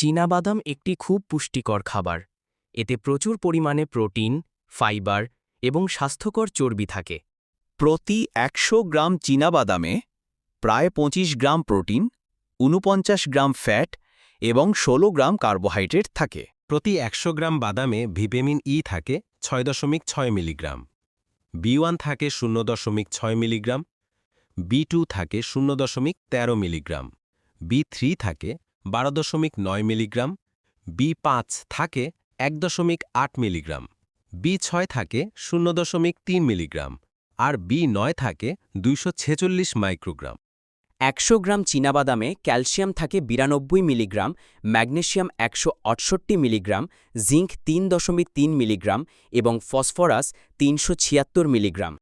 চীনাবাদাম একটি খুব পুষ্টিকর খাবার। এতে প্রচুর পরিমাণে প্রোটিন ফাইবার এবং স্বাস্থ্যকর চর্বি থাকে। প্রতি একশো গ্রাম চীনাবাদামে প্রায় ২৫ গ্রাম প্রোটিন উনপঞ্চাশ গ্রাম ফ্যাট এবং ১৬ গ্রাম কার্বোহাইড্রেট থাকে। প্রতি একশো গ্রাম বাদামে ভিটামিন ই থাকে ছয় দশমিক ছয় মিলিগ্রাম। বি ওয়ান থাকে শূন্য দশমিক ছয় মিলিগ্রাম। বি টু থাকে শূন্য দশমিক তেরো মিলিগ্রাম। বি থ্রি থাকে বারো দশমিক নয় মিলিগ্রাম বি পাঁচ থাকে এক দশমিক আট মিলিগ্রাম বি ছয় থাকে শূন্য দশমিক তিন মিলিগ্রাম আর বি নয় থাকে দুইশো ছেচল্লিশ মাইক্রোগ্রাম। একশো গ্রাম চীনাবাদামে ক্যালসিয়াম থাকে বিরানব্বই মিলিগ্রাম ম্যাগনেশিয়াম একশো আটষট্টি মিলিগ্রাম জিঙ্ক তিন দশমিক তিন মিলিগ্রাম এবং ফসফরাস তিনশো ছিয়াত্তর মিলিগ্রাম।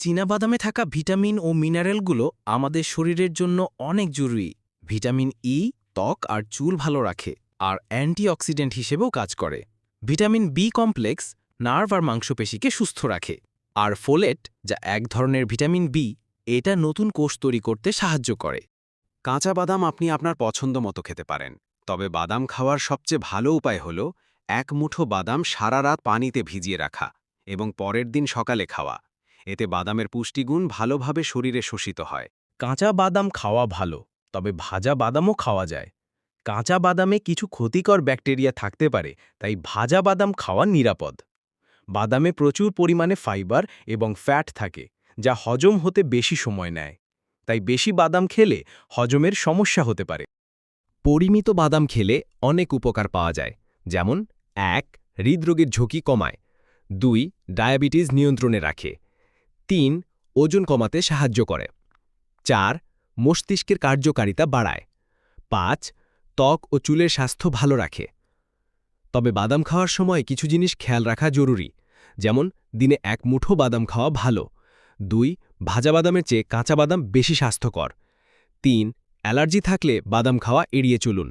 চীনাবাদামে থাকা ভিটামিন ও মিনারেলগুলো আমাদের শরীরের জন্য অনেক জরুরি ভিটামিন ই ত্বক আর চুল ভালো রাখে আর অ্যান্টিঅক্সিডেন্ট হিসেবেও কাজ করে। ভিটামিন বি কমপ্লেক্স নার্ভ আর মাংসপেশিকে সুস্থ রাখে আর ফোলেট, যা এক ধরনের ভিটামিন বি এটা নতুন কোষ তৈরি করতে সাহায্য করে। কাঁচা বাদাম আপনি আপনার পছন্দ মতো খেতে পারেন, তবে বাদাম খাওয়ার সবচেয়ে ভালো উপায় হল এক মুঠো বাদাম সারা রাত পানিতে ভিজিয়ে রাখা এবং পরের দিন সকালে খাওয়া। এতে বাদামের পুষ্টিগুণ ভালোভাবে শরীরে শোষিত হয়। কাঁচা বাদাম খাওয়া ভালো। তবে ভাজা বাদামও খাওয়া যায়। কাঁচা বাদামে কিছু ক্ষতিকর ব্যাকটেরিয়া থাকতে পারে, তাই ভাজা বাদাম খাওয়া নিরাপদ। বাদামে প্রচুর পরিমাণে ফাইবার এবং ফ্যাট থাকে, যা হজম হতে বেশি সময় নেয়। তাই বেশি বাদাম খেলে হজমের সমস্যা হতে পারে। পরিমিত বাদাম খেলে অনেক উপকার পাওয়া যায়, যেমন এক, হৃদরোগের ঝুঁকি কমায়, দুই, ডায়াবেটিস নিয়ন্ত্রণে রাখে, তিন, ওজন কমাতে সাহায্য করে, চার মস্তিষ্কের কার্যকারিতা বাড়ায়। পাঁচ, ত্বক ও চুলের স্বাস্থ্য ভালো রাখে। তবে বাদাম খাওয়ার সময় কিছু জিনিস খেয়াল রাখা জরুরি, যেমন দিনে এক মুঠো বাদাম খাওয়া ভালো। দুই, ভাজা বাদামের চেয়ে কাঁচা বাদাম বেশি স্বাস্থ্যকর। তিন, অ্যালার্জি থাকলে বাদাম খাওয়া এড়িয়ে চলুন।